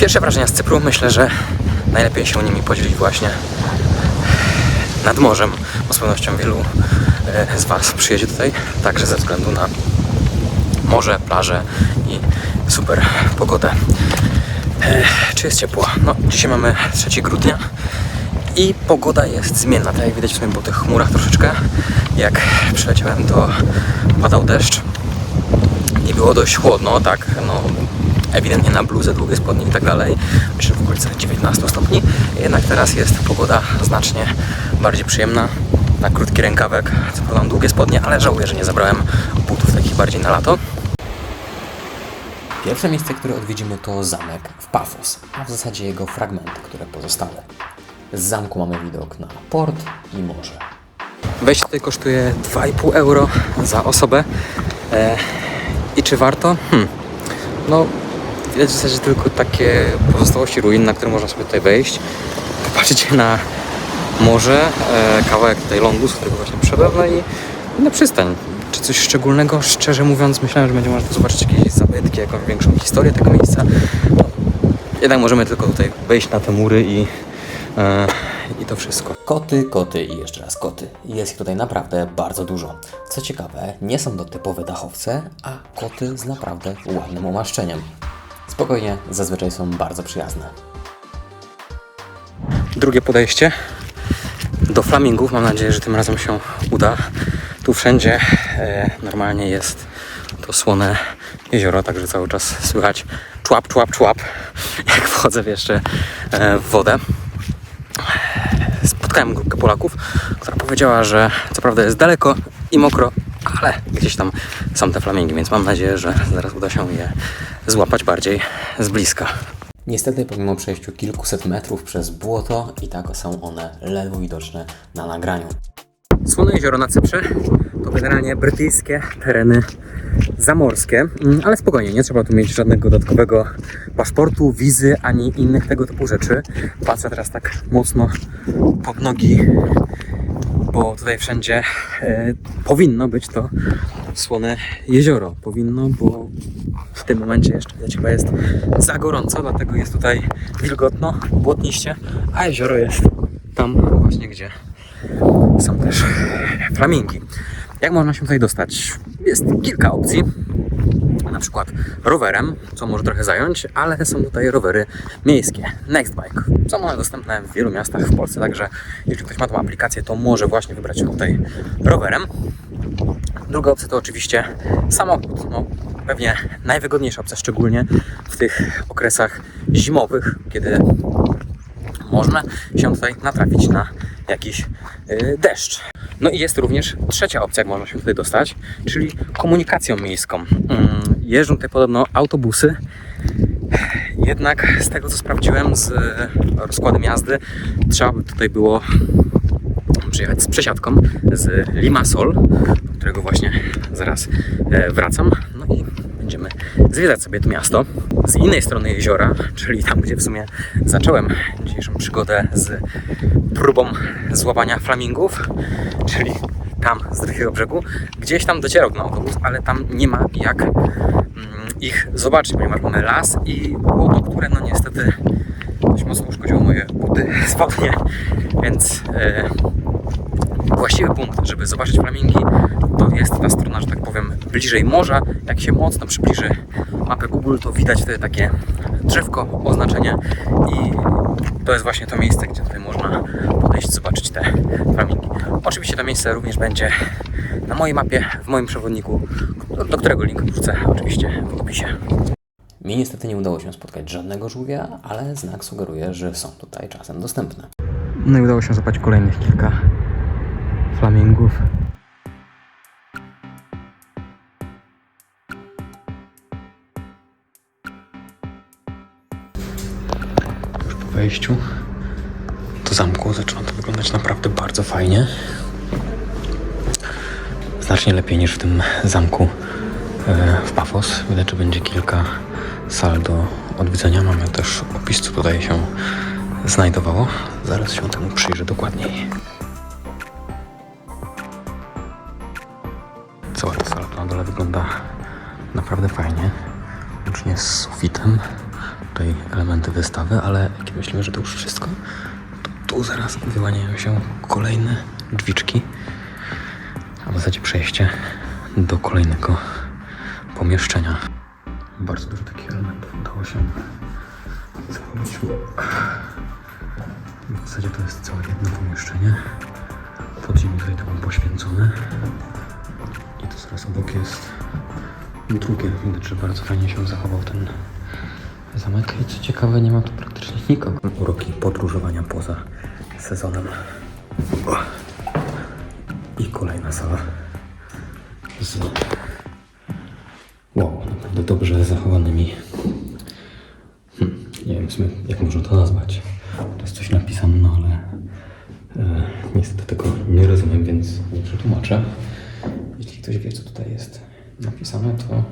Pierwsze wrażenia z Cypru myślę, że najlepiej się nimi podzielić właśnie nad morzem. Bo z pewnością wielu e, z Was przyjedzie tutaj także ze względu na morze, plaże i super pogodę. E, Czy jest ciepło? No, dzisiaj mamy 3 grudnia i pogoda jest zmienna. Tak jak widać w sumie po tych chmurach troszeczkę. Jak przyleciałem, to padał deszcz i było dość chłodno, tak, ewidentnie na bluzę, długie spodnie i tak dalej. Że w okolicach 19 stopni. Jednak teraz jest pogoda znacznie bardziej przyjemna. Na krótki rękawek, co prawda długie spodnie, ale żałuję, że nie zabrałem butów takich bardziej na lato. Pierwsze miejsce, które odwiedzimy to zamek w Pafos, a w zasadzie jego fragmenty, które pozostały. Z zamku mamy widok na port i morze. Wejście tutaj kosztuje 2,5 euro za osobę. E, I czy warto? Hmm. No, widać w zasadzie tylko takie pozostałości ruin, na które można sobie tutaj wejść. Popatrzcie na morze, e, kawałek tutaj lądu, z którego właśnie przyszedłem, no i na przystań. Czy coś szczególnego? Szczerze mówiąc, myślałem, że będzie można tu zobaczyć jakieś zabytki, jakąś większą historię tego miejsca. No, jednak możemy tylko tutaj wejść na te mury i, e, i to wszystko. Koty, koty i jeszcze raz koty. Jest ich tutaj naprawdę bardzo dużo. Co ciekawe, nie są to typowe dachowce, a koty z naprawdę ładnym umaszczeniem. Spokojnie, zazwyczaj są bardzo przyjazne. drugie podejście do flamingów. Mam nadzieję, że tym razem się uda. Tu wszędzie e, normalnie jest to słone jezioro, także cały czas słychać człap, człap, człap, jak wchodzę jeszcze e, w wodę. Spotkałem grupkę Polaków, która powiedziała, że co prawda jest daleko i mokro, ale gdzieś tam są te flamingi, więc mam nadzieję, że zaraz uda się je złapać bardziej z bliska. Niestety, pomimo przejściu kilkuset metrów przez błoto, i tak są one ledwo widoczne na nagraniu. Słone jezioro na Cyprze to generalnie brytyjskie tereny zamorskie, Mm, ale spokojnie, nie trzeba tu mieć żadnego dodatkowego paszportu, wizy ani innych tego typu rzeczy. Patrzę teraz tak mocno pod nogi, bo tutaj wszędzie e, powinno być to słone jezioro. Powinno, bo w tym momencie jeszcze widać chyba jest za gorąco, dlatego jest tutaj wilgotno, błotniście, a jezioro jest tam właśnie gdzie są też flamingi. Jak można się tutaj dostać? Jest kilka opcji. Na przykład rowerem, co może trochę zająć, ale są tutaj rowery miejskie. Nextbike. Są one dostępne w wielu miastach w Polsce, także jeżeli ktoś ma tą aplikację, to może właśnie wybrać się tutaj rowerem. Druga opcja to oczywiście samochód. No, pewnie najwygodniejsza opcja, szczególnie w tych okresach zimowych, kiedy można się tutaj natrafić na jakiś y, deszcz. No i jest również trzecia opcja, jak można się tutaj dostać, czyli komunikacją miejską. Mm, Jeżdżą tutaj podobno autobusy, jednak z tego co sprawdziłem z rozkładem jazdy, trzeba by tutaj było przyjechać z przesiadką z Limassol, do którego właśnie zaraz e, wracam. Będziemy zwiedzać sobie to miasto. Z innej strony jeziora, czyli tam, gdzie w sumie zacząłem dzisiejszą przygodę z próbą złapania flamingów, czyli tam z drugiego brzegu. Gdzieś tam docierał ten autobus, ale tam nie ma jak mm, ich zobaczyć, ponieważ mamy las i błoto, które no niestety dość mocno uszkodziło moje buty spodnie, więc e, właściwy punkt, żeby zobaczyć flamingi, to jest ta strona, że tak powiem, bliżej morza. Jak się mocno przybliży mapę Google, to widać wtedy takie drzewko, oznaczenie i to jest właśnie to miejsce, gdzie tutaj można podejść, zobaczyć te flamingi. Oczywiście to miejsce również będzie na mojej mapie, w moim przewodniku, do, którego link wrzucę oczywiście w opisie. Mi niestety nie udało się spotkać żadnego żółwia, ale znak sugeruje, że są tutaj czasem dostępne. No i udało się złapać kolejnych kilka flamingów. Wejściu do zamku zaczyna to wyglądać naprawdę bardzo fajnie. Znacznie lepiej niż w tym zamku e, w Pafos. Widać, że będzie kilka sal do odwiedzenia. Mamy też opis, co tutaj się znajdowało. Zaraz się temu przyjrzę dokładniej. Cała ta sala na dole wygląda naprawdę fajnie. Łącznie z sufitem. Tutaj elementy wystawy, ale jak myślimy, że to już wszystko, to tu zaraz wyłaniają się kolejne drzwiczki, a w zasadzie przejście do kolejnego pomieszczenia. Bardzo dużo takich elementów udało się zachować. W zasadzie to jest całe jedno pomieszczenie. Podziemie tutaj było poświęcone. I to zaraz obok jest drugie. Widać, że bardzo fajnie się zachował ten zamek. I co ciekawe, nie ma tu praktycznie nikogo. Uroki podróżowania poza sezonem. I kolejna sala z wow, naprawdę dobrze zachowanymi. Hmm, nie wiem sumie, jak można to nazwać. To jest coś napisane, no ale e, niestety tego nie rozumiem, więc nie przetłumaczę. Jeśli ktoś wie, co tutaj jest napisane, to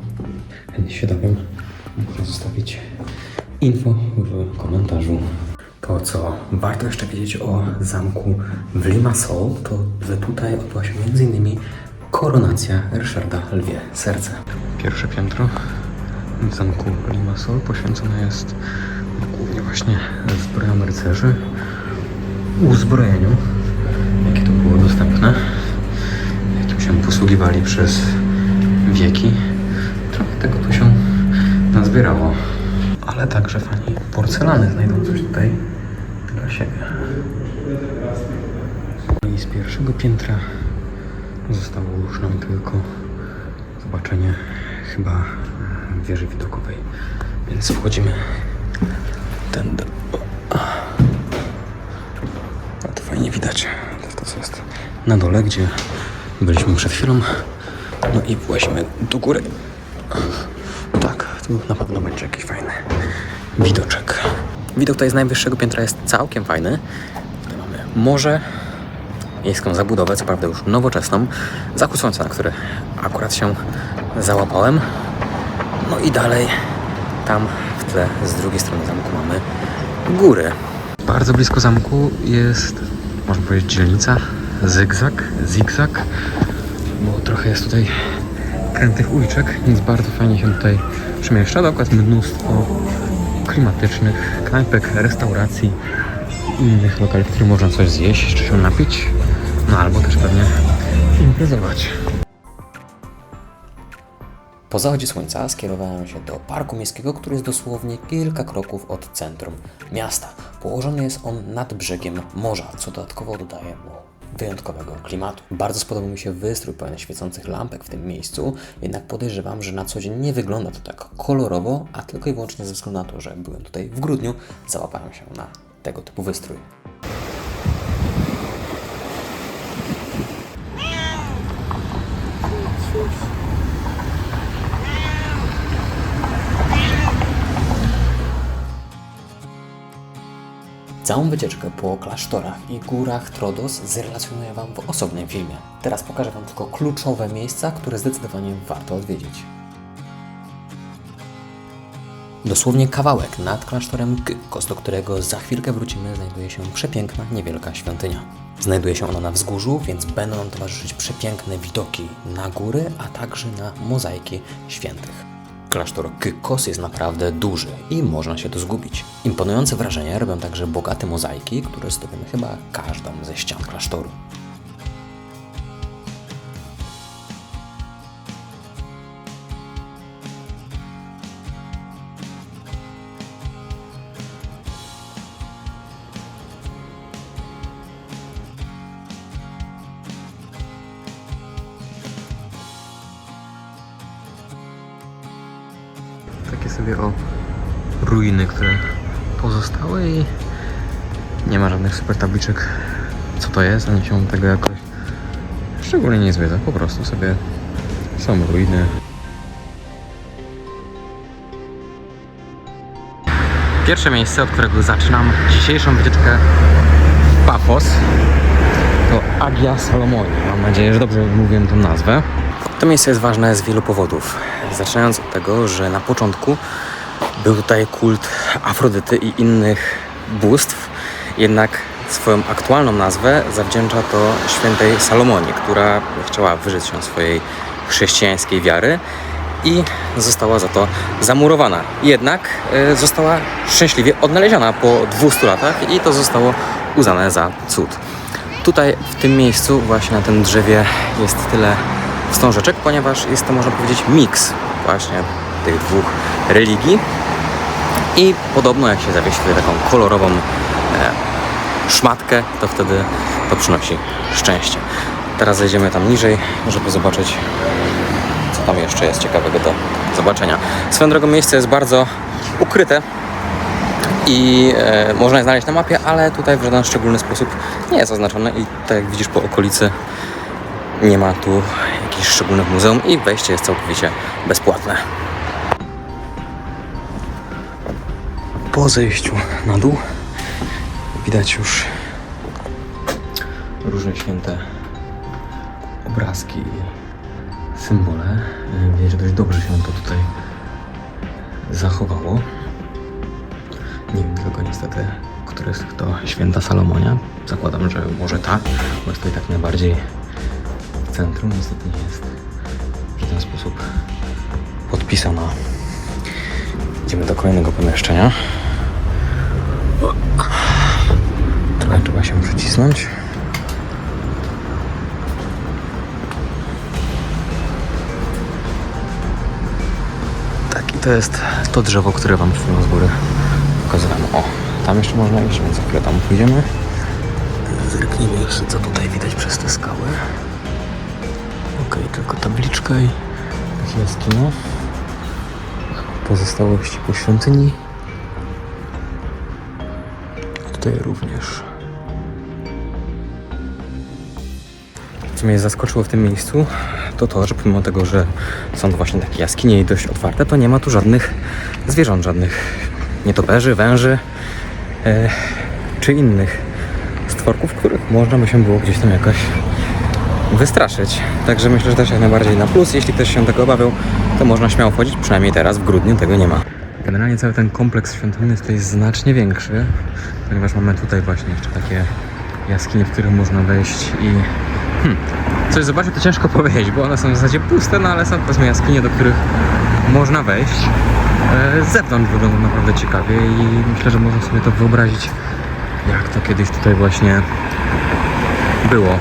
chętnie się dowiem. Można zostawić info w komentarzu. To, co warto jeszcze wiedzieć o zamku w Limassol, to że tutaj odbyła się m.in. koronacja Ryszarda Lwie Serce. Pierwsze piętro w zamku Limassol poświęcone jest głównie właśnie zbrojom rycerzy, uzbrojeniu, jakie tu było dostępne, jakim się posługiwali przez wieki. Trochę tego tu się nazbierało, ale także fani porcelany znajdą coś tutaj dla siebie. I z pierwszego piętra zostało już nam tylko zobaczenie chyba e, wieży widokowej. Więc wchodzimy tędy. A to fajnie widać. To co jest na dole, gdzie byliśmy przed chwilą. No i właźmy do góry. Tak, tu na pewno będzie jakiś fajny widoczek. Widok tutaj z najwyższego piętra jest całkiem fajny. Tutaj mamy morze, miejską zabudowę, co prawda już nowoczesną, zachód słońca, na który akurat się załapałem. No i dalej, tam w tle, z drugiej strony zamku mamy góry. Bardzo blisko zamku jest, można powiedzieć, dzielnica Zygzak, Zigzag, bo trochę jest tutaj krętych uliczek, więc bardzo fajnie się tutaj przemieszcza. Jest mnóstwo klimatycznych knajpek, restauracji i innych lokali, w których można coś zjeść czy się napić, no albo też pewnie imprezować. Po zachodzie słońca skierowałem się do Parku Miejskiego, który jest dosłownie kilka kroków od centrum miasta. Położony jest on nad brzegiem morza, co dodatkowo dodaje mu wyjątkowego klimatu. Bardzo spodobał mi się wystrój pełen świecących lampek w tym miejscu, jednak podejrzewam, że na co dzień nie wygląda to tak kolorowo, a tylko i wyłącznie ze względu na to, że byłem tutaj w grudniu, załapałem się na tego typu wystrój. Całą wycieczkę po klasztorach i górach Trodos zrelacjonuję Wam w osobnym filmie. Teraz pokażę Wam tylko kluczowe miejsca, które zdecydowanie warto odwiedzić. Dosłownie kawałek nad klasztorem Kykkos, do którego za chwilkę wrócimy, znajduje się przepiękna, niewielka świątynia. Znajduje się ona na wzgórzu, więc będą nam towarzyszyć przepiękne widoki na góry, a także na mozaiki świętych. Klasztor Kykkos jest naprawdę duży i można się tu zgubić. Imponujące wrażenie robią także bogate mozaiki, które zdobią chyba każdą ze ścian klasztoru. Sobie o ruiny, które pozostały i nie ma żadnych super tabliczek co to jest, ani się tego jakoś szczególnie nie zwiedza. Po prostu sobie są ruiny. Pierwsze miejsce, od którego zaczynam dzisiejszą wycieczkę w Pafos to Agia Salomoni. Mam nadzieję, że dobrze mówiłem tę nazwę. To miejsce jest ważne z wielu powodów. Zaczynając od tego, że na początku był tutaj kult Afrodyty i innych bóstw, jednak swoją aktualną nazwę zawdzięcza to świętej Salomonie, która chciała wyrzec się swojej chrześcijańskiej wiary i została za to zamurowana. Jednak e, została szczęśliwie odnaleziona po 200 latach i to zostało uznane za cud. Tutaj w tym miejscu, właśnie na tym drzewie, jest tyle wstążeczek, ponieważ jest to, można powiedzieć, miks właśnie tych dwóch religii. I podobno, jak się zawiesi taką kolorową e, szmatkę, to wtedy to przynosi szczęście. Teraz zejdziemy tam niżej, żeby zobaczyć, co tam jeszcze jest ciekawego do zobaczenia. Swoją drogą miejsce jest bardzo ukryte i e, można je znaleźć na mapie, ale tutaj w żaden szczególny sposób nie jest oznaczone i tak jak widzisz po okolicy nie ma tu jakichś szczególnych muzeum i wejście jest całkowicie bezpłatne. Po zejściu na dół widać już różne święte obrazki i symbole. Widać, że dość dobrze się to tutaj zachowało. Nie wiem tylko niestety, tych to święta Salomonia. Zakładam, że może ta, bo jest tutaj tak najbardziej centrum. Niestety nie jest w żaden sposób podpisana. Idziemy do kolejnego pomieszczenia. Trochę trzeba się przycisnąć. Tak, i to jest to drzewo, które Wam przed z góry pokazywałem. O, tam jeszcze można iść, więc za chwilę tam pójdziemy. Zerknijmy jeszcze, co tutaj widać przez te skały. Okej, tylko tabliczka i takie jaskinia. Pozostałości po świątyni. Tutaj również. Co mnie zaskoczyło w tym miejscu, to to, że pomimo tego, że są właśnie takie jaskinie i dość otwarte, to nie ma tu żadnych zwierząt, żadnych nietoperzy, węży e, czy innych stworków, których można by się było gdzieś tam jakoś wystraszyć. Także myślę, że też jak najbardziej na plus. Jeśli ktoś się tego obawiał, to można śmiało wchodzić, przynajmniej teraz w grudniu tego nie ma. Generalnie cały ten kompleks świątynny tutaj jest znacznie większy, ponieważ mamy tutaj właśnie jeszcze takie jaskinie, w których można wejść i hmm, coś zobaczyć to ciężko powiedzieć, bo one są w zasadzie puste, no ale są powiedzmy jaskinie, do których można wejść. E, Z zewnątrz wygląda naprawdę ciekawie i myślę, że można sobie to wyobrazić, jak to kiedyś tutaj właśnie było.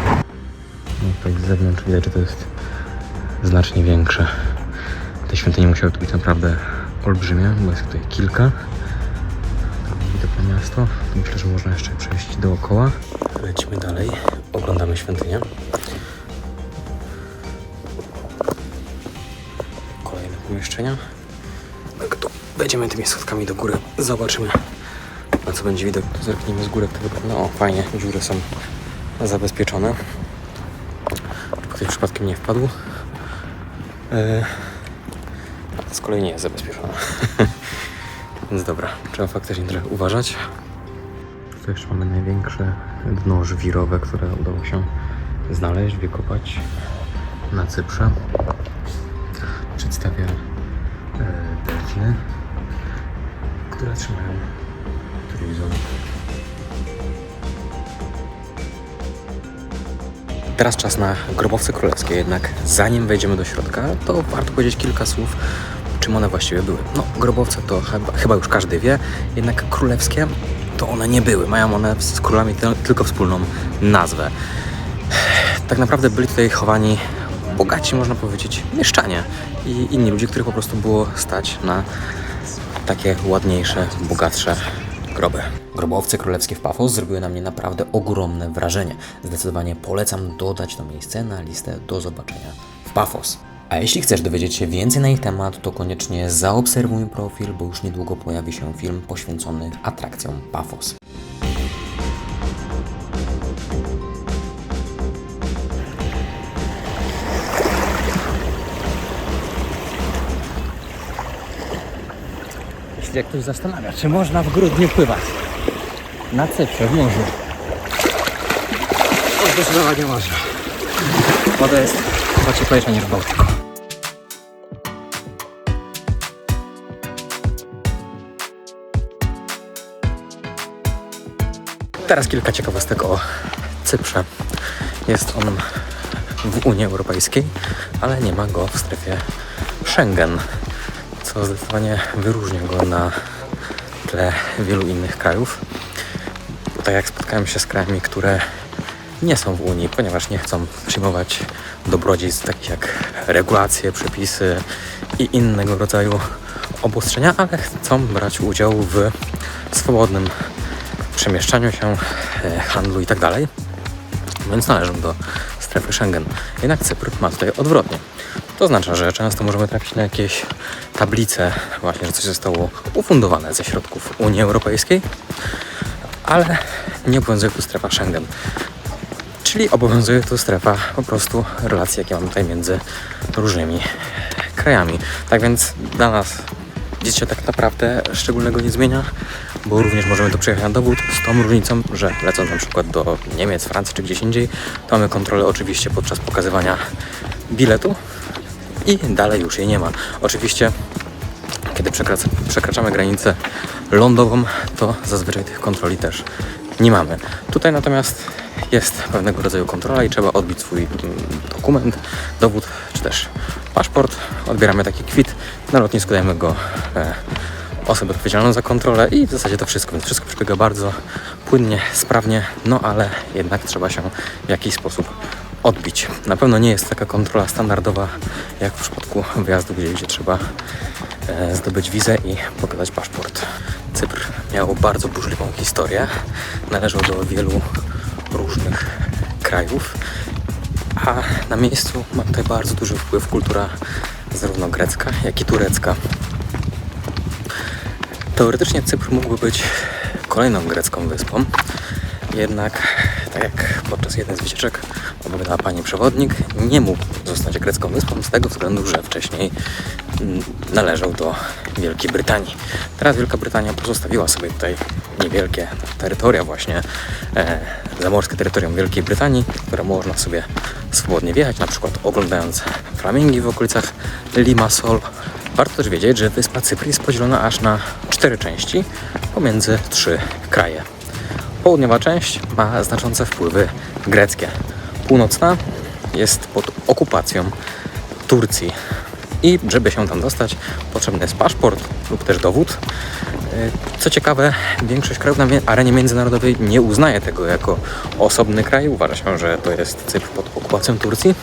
No, tutaj z zewnątrz widać, że to jest znacznie większe. Te świątynie musiały tu być naprawdę olbrzymie, bo jest tutaj kilka. Tam widok na miasto. Myślę, że można jeszcze przejść dookoła. Lecimy dalej. Oglądamy świątynię. Kolejne pomieszczenia. Jak tu wejdziemy tymi schodkami do góry, zobaczymy na co będzie widok. Zerknijmy z góry, to wygląda. O, fajnie, dziury są zabezpieczone. Tutaj przypadkiem nie wpadł. E, z kolei nie jest zabezpieczona. Więc dobra, trzeba faktycznie trochę uważać. Tu jeszcze mamy największe dno żwirowe, które udało się znaleźć, wykopać na Cyprze. Przedstawia e, delfiny, które trzymają Teraz czas na grobowce królewskie, jednak zanim wejdziemy do środka, to warto powiedzieć kilka słów, czym one właściwie były. No, grobowce to chyba, chyba już każdy wie, jednak królewskie to one nie były. Mają one z królami ty- tylko wspólną nazwę. Tak naprawdę byli tutaj chowani bogaci, można powiedzieć, mieszczanie i inni ludzie, których po prostu było stać na takie ładniejsze, bogatsze groby. Grobowce królewskie w Pafos zrobiły na mnie naprawdę ogromne wrażenie. Zdecydowanie polecam dodać to miejsce na listę do zobaczenia w Pafos. A jeśli chcesz dowiedzieć się więcej na ich temat, to koniecznie zaobserwuj profil, bo już niedługo pojawi się film poświęcony atrakcjom Pafos. Jeśli ktoś zastanawia, czy można w grudniu pływać na Cyprze w morzu, zdecydowanie można. Woda jest chyba cieplejsza niż w Bałtyku. Teraz kilka ciekawostek o Cyprze. Jest on w Unii Europejskiej, ale nie ma go w strefie Schengen, co zdecydowanie wyróżnia go na tle wielu innych krajów. Tak spotkałem się z krajami, które nie są w Unii, ponieważ nie chcą przyjmować dobrodziejstw takich jak regulacje, przepisy i innego rodzaju obostrzenia, ale chcą brać udział w swobodnym przemieszczaniu się, e, handlu itd. Więc należą do strefy Schengen. Jednak Cypr ma tutaj odwrotnie. To oznacza, że często możemy trafić na jakieś tablice, właśnie, że coś zostało ufundowane ze środków Unii Europejskiej, ale nie obowiązuje tu strefa Schengen. Czyli obowiązuje tu strefa po prostu relacji, jakie mamy tutaj między różnymi krajami. Tak więc dla nas nic się tak naprawdę szczególnego nie zmienia, bo również możemy to przejechać na dowód z tą różnicą, że lecąc na przykład do Niemiec, Francji czy gdzieś indziej, to mamy kontrolę oczywiście podczas pokazywania biletu i dalej już jej nie ma. Oczywiście kiedy przekrac- przekraczamy granicę lądową, to zazwyczaj tych kontroli też nie mamy. Tutaj natomiast jest pewnego rodzaju kontrola i trzeba odbić swój mm, dokument, dowód czy też paszport. Odbieramy taki kwit, na lotnisku dajemy go e, osobie odpowiedzialną za kontrolę i w zasadzie to wszystko, więc wszystko przebiega bardzo płynnie, sprawnie, no ale jednak trzeba się w jakiś sposób odbić. Na pewno nie jest taka kontrola standardowa jak w przypadku wyjazdu, gdzie, gdzie trzeba e, zdobyć wizę i pokazać paszport. Cypr miał bardzo burzliwą historię. Należał do wielu różnych krajów, a na miejscu ma tutaj bardzo duży wpływ kultura zarówno grecka, jak i turecka. Teoretycznie Cypr mógłby być kolejną grecką wyspą, jednak tak jak podczas jednej z wycieczek opowiadała pani przewodnik, nie mógł zostać grecką wyspą z tego względu, że wcześniej należał do Wielkiej Brytanii. Teraz Wielka Brytania pozostawiła sobie tutaj niewielkie terytoria właśnie, e, zamorskie terytorium Wielkiej Brytanii, które można sobie swobodnie wjechać, na przykład oglądając flamingi w okolicach Limassol. Warto też wiedzieć, że wyspa Cypr jest podzielona aż na cztery części pomiędzy trzy kraje. Południowa część ma znaczące wpływy greckie. Północna jest pod okupacją Turcji. I żeby się tam dostać, potrzebny jest paszport lub też dowód. Yy, Co ciekawe, większość krajów na arenie międzynarodowej nie uznaje tego jako osobny kraj. Uważa się, że to jest Cypr pod okupacją Turcji.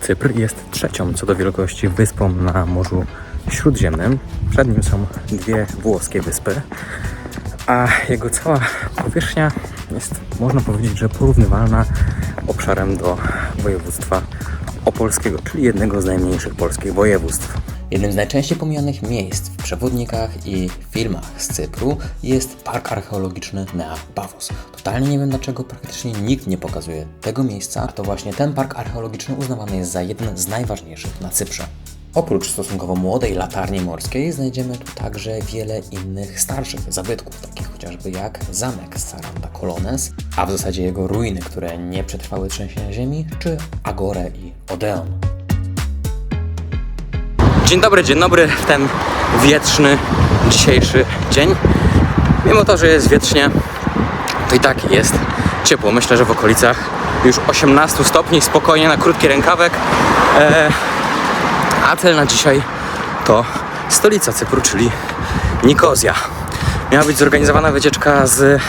Cypr jest trzecią co do wielkości wyspą na Morzu Śródziemnym. Przed nim są dwie włoskie wyspy a jego cała powierzchnia jest, można powiedzieć, że porównywalna obszarem do województwa opolskiego, czyli jednego z najmniejszych polskich województw. Jednym z najczęściej pomijanych miejsc w przewodnikach i filmach z Cypru jest park archeologiczny Nea Pavos. Totalnie nie wiem dlaczego praktycznie nikt nie pokazuje tego miejsca, a to właśnie ten park archeologiczny uznawany jest za jeden z najważniejszych na Cyprze. Oprócz stosunkowo młodej latarni morskiej znajdziemy tu także wiele innych starszych zabytków, takich chociażby jak zamek Saranda Colones, a w zasadzie jego ruiny, które nie przetrwały trzęsienia ziemi, czy Agorę i Odeon. Dzień dobry, dzień dobry w ten wietrzny dzisiejszy dzień. Mimo to, że jest wietrznie, to i tak jest ciepło. Myślę, że w okolicach już 18 stopni, spokojnie na krótki rękawek. E, a cel na dzisiaj to stolica Cypru, czyli Nikozja. Miała być zorganizowana wycieczka z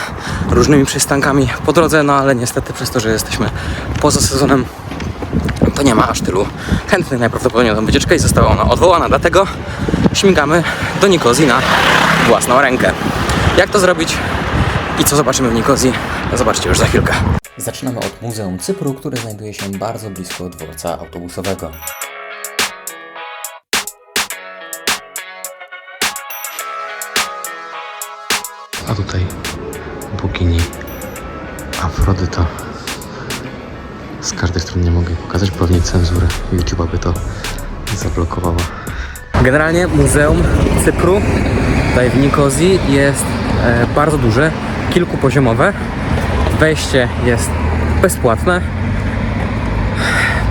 różnymi przystankami po drodze, no ale niestety przez to, że jesteśmy poza sezonem, to nie ma aż tylu chętnych najprawdopodobniej na tę wycieczkę i została ona odwołana, dlatego śmigamy do Nikozji na własną rękę. Jak to zrobić i co zobaczymy w Nikozji, zobaczcie już za chwilkę. Zaczynamy od Muzeum Cypru, które znajduje się bardzo blisko dworca autobusowego. A tutaj bogini Afrodyta. Z każdej strony nie mogę pokazać, pewnie cenzurę YouTube'a by to zablokowała. Generalnie Muzeum Cypru tutaj w Nikozji jest e, bardzo duże, kilkupoziomowe. Wejście jest bezpłatne.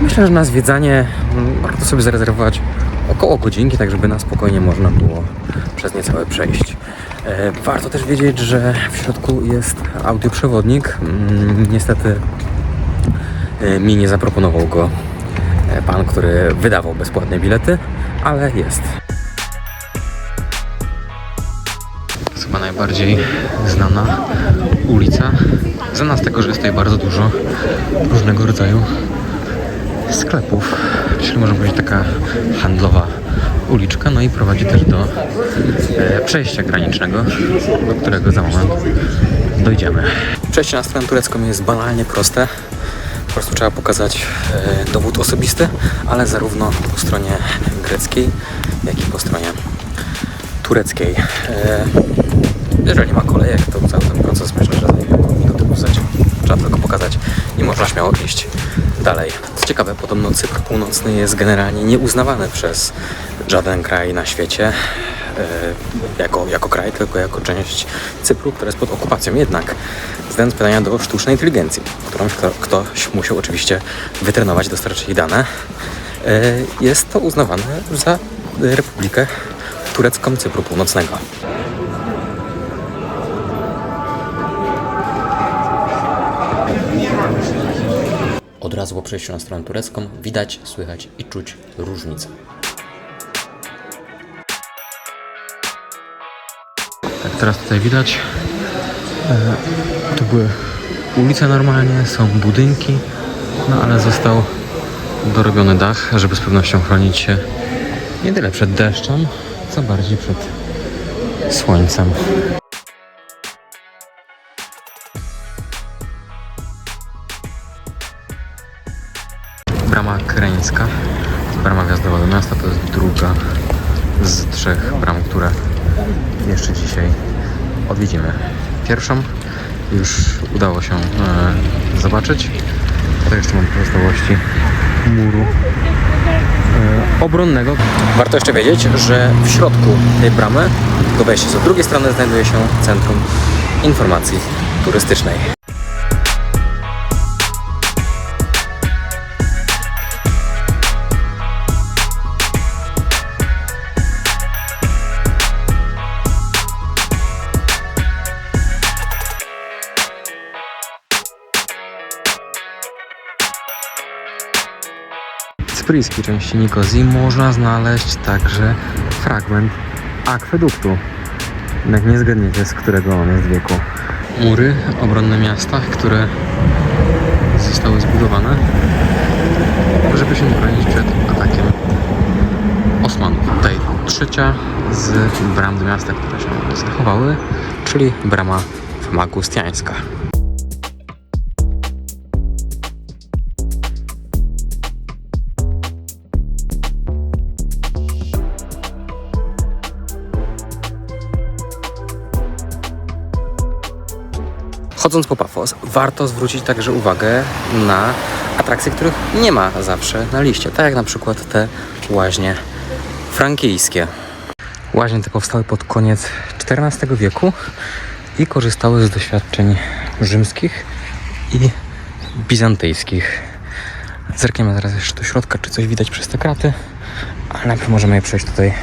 Myślę, że na zwiedzanie mm, warto sobie zarezerwować około godzinki, tak żeby na spokojnie można było przez nie całe przejść. E, Warto też wiedzieć, że w środku jest audioprzewodnik. Mm, Niestety e, mi nie zaproponował go e, pan, który wydawał bezpłatne bilety, ale jest. Jest chyba najbardziej znana ulica. Znana z tego, że jest tutaj bardzo dużo różnego rodzaju sklepów, czyli można powiedzieć taka handlowa uliczka, no i prowadzi też do e, przejścia granicznego, do którego za moment dojdziemy. Przejście na stronę turecką jest banalnie proste. Po prostu trzeba pokazać e, dowód osobisty, ale zarówno po stronie greckiej, jak i po stronie tureckiej. E, jeżeli ma kolejek, to cały ten proces myślę, że zajmie około minuty. Trzeba tylko pokazać i można śmiało iść dalej. Co ciekawe, podobno Cypr Północny jest generalnie nieuznawany przez żaden kraj na świecie e, jako, jako kraj, tylko jako część Cypru, która jest pod okupacją. Jednak zadając pytania do sztucznej inteligencji, którą kto, ktoś musiał oczywiście wytrenować, dostarczyć dane, e, jest to uznawane za Republikę Turecką Cypru Północnego. Od razu po przejściu na stronę turecką widać, słychać i czuć różnicę. Teraz tutaj widać, e, to były ulice normalnie, są budynki, no ale został dorobiony dach, żeby z pewnością chronić się nie tyle przed deszczem, co bardziej przed słońcem. Brama Kreńska, brama wjazdowa do miasta, to jest druga z trzech bram, odwiedzimy. Pierwszą już udało się e, zobaczyć. Tutaj jeszcze mam pozostałości muru e, obronnego. Warto jeszcze wiedzieć, że w środku tej bramy, do wejścia z drugiej strony, znajduje się Centrum Informacji Turystycznej. W cypryjskiej części Nikozji można znaleźć także fragment akweduktu. Jednak nie zgadniecie, z którego on jest wieku. Mury obronne miasta, które zostały zbudowane, żeby się bronić przed atakiem Osmanów. Tutaj trzecia z bram do miasta, które się zachowały, czyli brama famagustiańska. Chodząc po Pafos, warto zwrócić także uwagę na atrakcje, których nie ma zawsze na liście, tak jak na przykład te łaźnie frankijskie. Łaźnie te powstały pod koniec XIV wieku i korzystały z doświadczeń rzymskich i bizantyjskich. Zerkniemy teraz jeszcze do środka, czy coś widać przez te kraty, ale najpierw możemy je przejść tutaj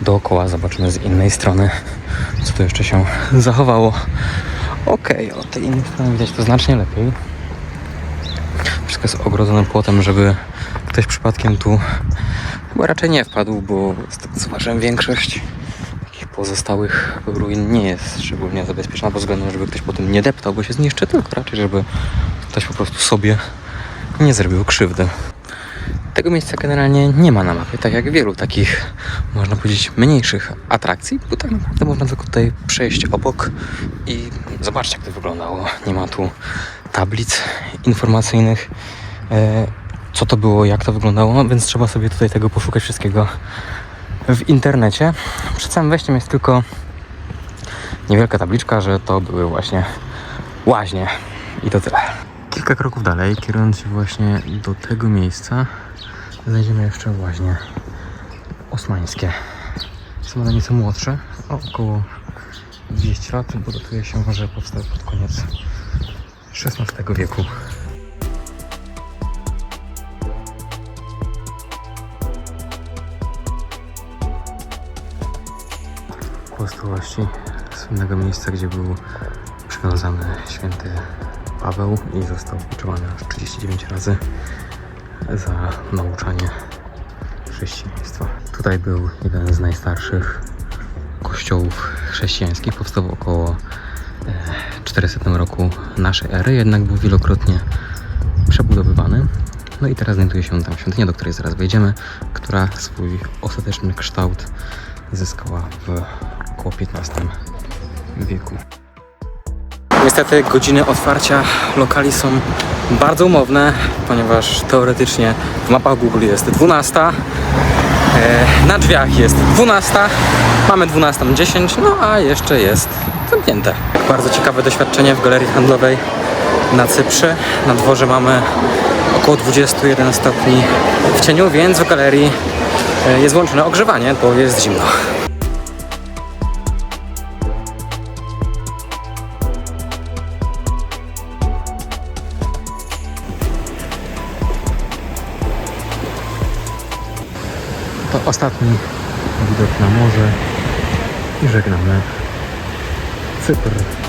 dookoła, zobaczymy z innej strony, co tu jeszcze się zachowało. Okej, od tej innej strony widać to znacznie lepiej. Wszystko jest ogrodzone płotem, żeby ktoś przypadkiem tu chyba raczej nie wpadł, bo z tego co zauważyłem większość takich pozostałych ruin nie jest szczególnie zabezpieczona pod względem, żeby ktoś potem nie deptał, bo się zniszczy, tylko raczej, żeby ktoś po prostu sobie nie zrobił krzywdy. Tego miejsca generalnie nie ma na mapie, tak jak wielu takich, można powiedzieć, mniejszych atrakcji, bo tak naprawdę można tylko tutaj przejść obok i zobaczyć, jak to wyglądało. Nie ma tu tablic informacyjnych, e, co to było, jak to wyglądało, więc trzeba sobie tutaj tego poszukać wszystkiego w internecie. Przed samym wejściem jest tylko niewielka tabliczka, że to były właśnie łaźnie i to tyle. Kilka kroków dalej, kierując się właśnie do tego miejsca, znajdziemy jeszcze łaźnie osmańskie. Są one nieco młodsze, o około 200 lat, bo datuje się, że powstały pod koniec XVI wieku. Pozostałości słynnego miejsca, gdzie był przywiązany święty Paweł i został biczowany aż 39 razy za nauczanie chrześcijaństwa. Tutaj był jeden z najstarszych kościołów chrześcijańskich. Powstał około e, 400 roku naszej ery, jednak był wielokrotnie przebudowywany. No i teraz znajduje się tam świątynia, do której zaraz wejdziemy, która swój ostateczny kształt zyskała w około XV wieku. Niestety godziny otwarcia lokali są bardzo umowne, ponieważ teoretycznie w mapach Google jest 12, e, na drzwiach jest 12, mamy 12.10, no a jeszcze jest zamknięte. Bardzo ciekawe doświadczenie w galerii handlowej na Cyprze. Na dworze mamy około 21 stopni w cieniu, więc w galerii e, jest włączone ogrzewanie, bo jest zimno. Ostatni widok na morze i żegnamy Cypr.